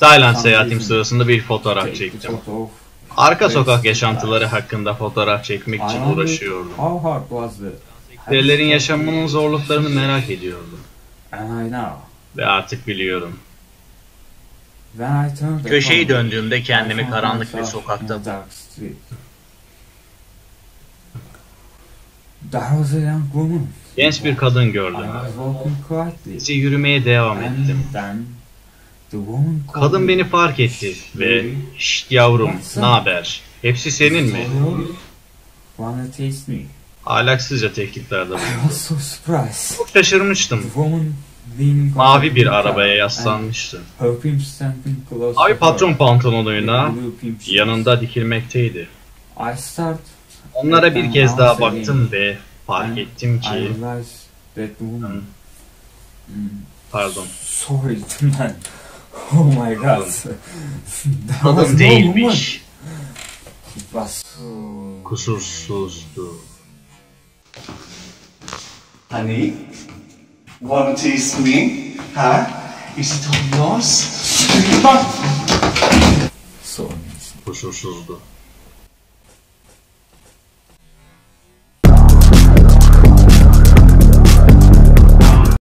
Tayland seyahatim sırasında bir fotoğraf çektim. Arka sokak yaşantıları hakkında fotoğraf çekmek için uğraşıyordum. Müşterilerin yaşamının zorluklarını merak ediyordum. Ve artık biliyorum. Köşeyi döndüğümde kendimi karanlık bir sokakta woman. genç bir kadın gördüm. Bizi yürümeye devam ettim. Kadın beni fark etti ve şşt yavrum ne haber? Hepsi senin mi? Ahlaksızca tehditlerde bulundu. Çok şaşırmıştım. Mavi bir arabaya yaslanmıştı. Abi patron pantolonuyla yanında dikilmekteydi. I start. Onlara bir kez daha baktım ve fark ettim ki realized that the woman. Mm, pardon. Sorry man. Oh my god. Kadın değilmiş. It was One me, huh? Is it los, to chyba... So. Posiąż your go.